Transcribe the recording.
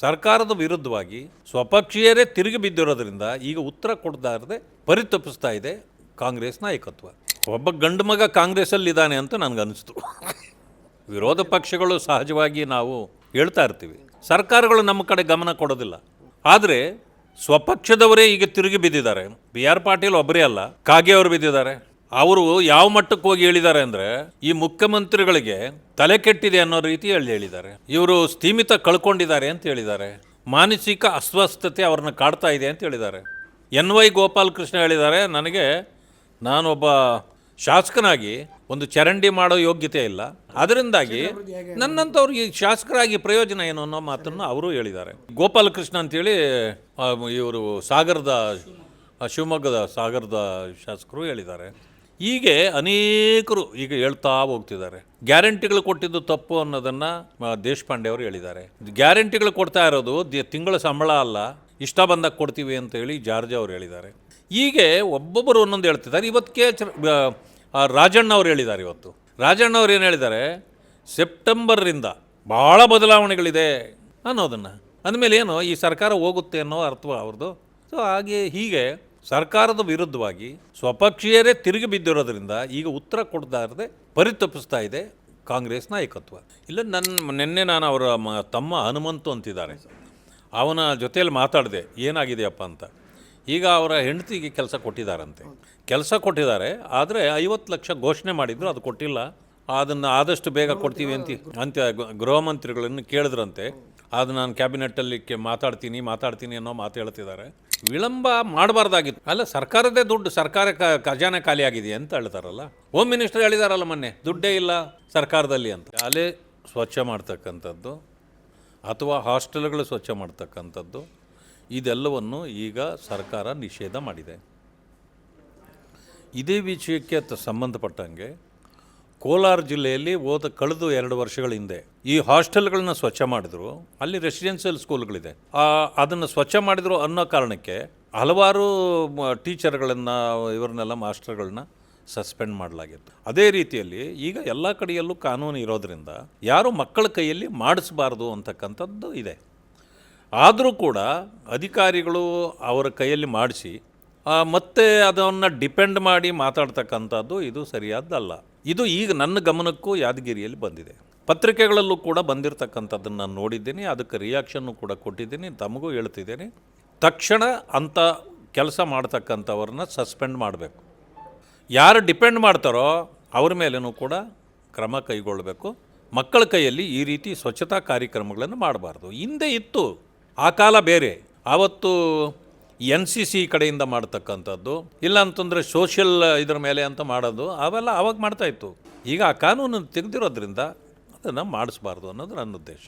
ಸರ್ಕಾರದ ವಿರುದ್ಧವಾಗಿ ಸ್ವಪಕ್ಷೀಯರೇ ತಿರುಗಿ ಬಿದ್ದಿರೋದ್ರಿಂದ ಈಗ ಉತ್ತರ ಕೊಡದಾರದೆ ಪರಿತಪಿಸ್ತಾ ಇದೆ ಕಾಂಗ್ರೆಸ್ ನಾಯಕತ್ವ. ಒಬ್ಬ ಗಂಡು ಮಗ ಕಾಂಗ್ರೆಸ್ಸಲ್ಲಿದ್ದಾನೆ ಅಂತ ನನಗನ್ನಿಸ್ತು ವಿರೋಧ ಪಕ್ಷಗಳು ಸಹಜವಾಗಿ ನಾವು ಹೇಳ್ತಾ ಇರ್ತೀವಿ. ಸರ್ಕಾರಗಳು ನಮ್ಮ ಕಡೆ ಗಮನ ಕೊಡೋದಿಲ್ಲ. ಆದರೆ ಸ್ವಪಕ್ಷದವರೇ ಈಗ ತಿರುಗಿ ಬಿದ್ದಿದ್ದಾರೆ. ಬಿ ಆರ್ ಪಾಟೀಲ್ ಒಬ್ಬರೇ ಅಲ್ಲ, ಕಾಗೆ ಅವರು ಬಿದ್ದಿದ್ದಾರೆ. ಅವರು ಯಾವ ಮಟ್ಟಕ್ಕೆ ಹೋಗಿ ಹೇಳಿದ್ದಾರೆ ಅಂದರೆ ಈ ಮುಖ್ಯಮಂತ್ರಿಗಳಿಗೆ ತಲೆ ಕೆಟ್ಟಿದೆ ಅನ್ನೋ ರೀತಿ ಹೇಳಿ ಹೇಳಿದ್ದಾರೆ. ಇವರು ಸ್ಥೀಮಿತ ಕಳ್ಕೊಂಡಿದ್ದಾರೆ ಅಂತ ಹೇಳಿದ್ದಾರೆ. ಮಾನಸಿಕ ಅಸ್ವಸ್ಥತೆ ಅವ್ರನ್ನ ಕಾಡ್ತಾ ಇದೆ ಅಂತ ಹೇಳಿದ್ದಾರೆ. ಎನ್ ವೈ ಗೋಪಾಲಕೃಷ್ಣ ಹೇಳಿದ್ದಾರೆ, ನನಗೆ ನಾನೊಬ್ಬ ಶಾಸಕನಾಗಿ ಒಂದು ಚರಂಡಿ ಮಾಡೋ ಯೋಗ್ಯತೆ ಇಲ್ಲ. ಅದರಿಂದಾಗಿ ನನ್ನಂಥವ್ರಿಗೆ ಶಾಸಕರಾಗಿ ಪ್ರಯೋಜನ ಏನು ಅನ್ನೋ ಮಾತನ್ನು ಅವರು ಹೇಳಿದ್ದಾರೆ. ಗೋಪಾಲಕೃಷ್ಣ ಅಂತೇಳಿ ಇವರು ಸಾಗರದ, ಶಿವಮೊಗ್ಗದ ಸಾಗರದ ಶಾಸಕರು ಹೇಳಿದ್ದಾರೆ. ಹೀಗೆ ಅನೇಕರು ಈಗ ಹೇಳ್ತಾ ಹೋಗ್ತಿದ್ದಾರೆ. ಗ್ಯಾರಂಟಿಗಳು ಕೊಟ್ಟಿದ್ದು ತಪ್ಪು ಅನ್ನೋದನ್ನು ದೇಶಪಾಂಡೆ ಅವರು ಹೇಳಿದ್ದಾರೆ. ಗ್ಯಾರಂಟಿಗಳು ಕೊಡ್ತಾ ಇರೋದು ತಿಂಗಳ ಸಂಬಳ ಅಲ್ಲ, ಇಷ್ಟ ಬಂದಾಗ ಕೊಡ್ತೀವಿ ಅಂತ ಹೇಳಿ ಜಾರ್ಜ್ ಅವರು ಹೇಳಿದ್ದಾರೆ. ಹೀಗೆ ಒಬ್ಬೊಬ್ಬರು ಒಂದೊಂದು ಹೇಳ್ತಿದ್ದಾರೆ. ಇವತ್ತು ಕೆ ಎಚ್ ರಾಜಣ್ಣ ಅವರು ಹೇಳಿದ್ದಾರೆ ಇವತ್ತು. ರಾಜಣ್ಣ ಅವ್ರು ಏನು ಹೇಳಿದ್ದಾರೆ? ಸೆಪ್ಟೆಂಬರಿಂದ ಭಾಳ ಬದಲಾವಣೆಗಳಿದೆ ಅನ್ನೋದನ್ನು. ಅಂದಮೇಲೆ ಏನು ಈ ಸರ್ಕಾರ ಹೋಗುತ್ತೆ ಅನ್ನೋ ಅರ್ಥ ಅವ್ರದ್ದು ಸೊ ಹಾಗೆ ಹೀಗೆ ಸರ್ಕಾರದ ವಿರುದ್ಧವಾಗಿ ಸ್ವಪಕ್ಷೀಯರೇ ತಿರುಗಿ ಬಿದ್ದಿರೋದ್ರಿಂದ ಈಗ ಉತ್ತರ ಕೊಡದಾರದೆ ಪರಿತಪಿಸ್ತಾ ಇದೆ ಕಾಂಗ್ರೆಸ್ ನಾಯಕತ್ವ. ಇಲ್ಲ ನನ್ನ ನಿನ್ನೆ ನಾನು ಅವರ ಮ, ತಮ್ಮ ಹನುಮಂತು ಅಂತಿದ್ದಾರೆ. ಅವನ ಜೊತೆಯಲ್ಲಿ ಮಾತಾಡಿದೆ, ಏನಾಗಿದೆಯಪ್ಪ ಅಂತ. ಈಗ ಅವರ ಹೆಂಡತಿಗೆ ಕೆಲಸ ಕೊಟ್ಟಿದ್ದಾರಂತೆ. ಕೆಲಸ ಕೊಟ್ಟಿದ್ದಾರೆ, ಆದರೆ ಐವತ್ತು ಲಕ್ಷ ಘೋಷಣೆ ಮಾಡಿದ್ರು, ಅದು ಕೊಟ್ಟಿಲ್ಲ. ಅದನ್ನು ಆದಷ್ಟು ಬೇಗ ಕೊಡ್ತೀವಿ ಅಂತ ಅಂತ ಗೃಹ ಮಂತ್ರಿಗಳನ್ನು ಕೇಳಿದ್ರಂತೆ. ಅದು ನಾನು ಕ್ಯಾಬಿನೆಟ್ಟಲ್ಲಿ ಮಾತಾಡ್ತೀನಿ ಮಾತಾಡ್ತೀನಿ ಅನ್ನೋ ಮಾತು ಹೇಳ್ತಿದ್ದಾರೆ. ವಿಳಂಬ ಮಾಡಬಾರ್ದಾಗಿತ್ತು. ಅಲ್ಲ ಸರ್ಕಾರದೇ ದುಡ್ಡು, ಸರ್ಕಾರ ಖಜಾನೆ ಖಾಲಿ ಆಗಿದೆ ಅಂತ ಹೇಳ್ತಾರಲ್ಲ. ಹೋಮ್ ಮಿನಿಸ್ಟರ್ ಹೇಳಿದಾರಲ್ಲ ಮೊನ್ನೆ, ದುಡ್ಡೇ ಇಲ್ಲ ಸರ್ಕಾರದಲ್ಲಿ ಅಂತ. ಶಾಲೆ ಸ್ವಚ್ಛ ಮಾಡ್ತಕ್ಕಂಥದ್ದು ಅಥವಾ ಹಾಸ್ಟೆಲ್ಗಳು ಸ್ವಚ್ಛ ಮಾಡ್ತಕ್ಕಂಥದ್ದು, ಇದೆಲ್ಲವನ್ನು ಈಗ ಸರ್ಕಾರ ನಿಷೇಧ ಮಾಡಿದೆ. ಇದೇ ವಿಷಯಕ್ಕೆ ಸಂಬಂಧಪಟ್ಟಂಗೆ ಕೋಲಾರ ಜಿಲ್ಲೆಯಲ್ಲಿ ಹೋದ ಕಳೆದು ಎರಡು ವರ್ಷಗಳ ಹಿಂದೆ ಈ ಹಾಸ್ಟೆಲ್ಗಳನ್ನ ಸ್ವಚ್ಛ ಮಾಡಿದ್ರು, ಅಲ್ಲಿ ರೆಸಿಡೆನ್ಷಿಯಲ್ ಸ್ಕೂಲ್ಗಳಿದೆ. ಅದನ್ನು ಸ್ವಚ್ಛ ಮಾಡಿದ್ರು ಅನ್ನೋ ಕಾರಣಕ್ಕೆ ಹಲವಾರು ಟೀಚರ್ಗಳನ್ನು, ಇವ್ರನ್ನೆಲ್ಲ ಮಾಸ್ಟರ್ಗಳನ್ನ ಸಸ್ಪೆಂಡ್ ಮಾಡಲಾಗಿತ್ತು. ಅದೇ ರೀತಿಯಲ್ಲಿ ಈಗ ಎಲ್ಲ ಕಡೆಯಲ್ಲೂ ಕಾನೂನು ಇರೋದರಿಂದ ಯಾರು ಮಕ್ಕಳ ಕೈಯಲ್ಲಿ ಮಾಡಿಸಬಾರ್ದು ಅಂತಕ್ಕಂಥದ್ದು ಇದೆ. ಆದರೂ ಕೂಡ ಅಧಿಕಾರಿಗಳು ಅವರ ಕೈಯಲ್ಲಿ ಮಾಡಿಸಿ ಮತ್ತೆ ಅದನ್ನು ಡಿಪೆಂಡ್ ಮಾಡಿ ಮಾತಾಡ್ತಕ್ಕಂಥದ್ದು ಇದು ಸರಿಯಾದ್ದಲ್ಲ. ಇದು ಈಗ ನನ್ನ ಗಮನಕ್ಕೂ ಯಾದಗಿರಿಯಲ್ಲಿ ಬಂದಿದೆ. ಪತ್ರಿಕೆಗಳಲ್ಲೂ ಕೂಡ ಬಂದಿರತಕ್ಕಂಥದ್ದನ್ನು ನಾನು ನೋಡಿದ್ದೀನಿ, ಅದಕ್ಕೆ ರಿಯಾಕ್ಷನ್ನು ಕೂಡ ಕೊಟ್ಟಿದ್ದೀನಿ, ತಮಗೂ ಹೇಳ್ತಿದ್ದೀನಿ. ತಕ್ಷಣ ಅಂಥ ಕೆಲಸ ಮಾಡ್ತಕ್ಕಂಥವ್ರನ್ನ ಸಸ್ಪೆಂಡ್ ಮಾಡಬೇಕು. ಯಾರು ಡಿಪೆಂಡ್ ಮಾಡ್ತಾರೋ ಅವ್ರ ಮೇಲೇನೂ ಕೂಡ ಕ್ರಮ ಕೈಗೊಳ್ಳಬೇಕು. ಮಕ್ಕಳ ಕೈಯಲ್ಲಿ ಈ ರೀತಿ ಸ್ವಚ್ಛತಾ ಕಾರ್ಯಕ್ರಮಗಳನ್ನು ಮಾಡಬಾರ್ದು. ಹಿಂದೆ ಇತ್ತು, ಆ ಕಾಲ ಬೇರೆ. ಆವತ್ತು ಎನ್ ಸಿ ಸಿ ಕಡೆಯಿಂದ ಮಾಡ್ತಕ್ಕಂಥದ್ದು ಇಲ್ಲ ಅಂತಂದರೆ ಸೋಷಿಯಲ್ ಇದ್ರ ಮೇಲೆ ಅಂತ ಮಾಡೋದು, ಅವೆಲ್ಲ ಆವಾಗ ಮಾಡ್ತಾಯಿತ್ತು ಈಗ ಆ ಕಾನೂನನ್ನು ತೆಗೆದಿರೋದ್ರಿಂದ ಅದನ್ನು ಮಾಡಿಸ್ಬಾರ್ದು ಅನ್ನೋದು ನನ್ನ ಉದ್ದೇಶ.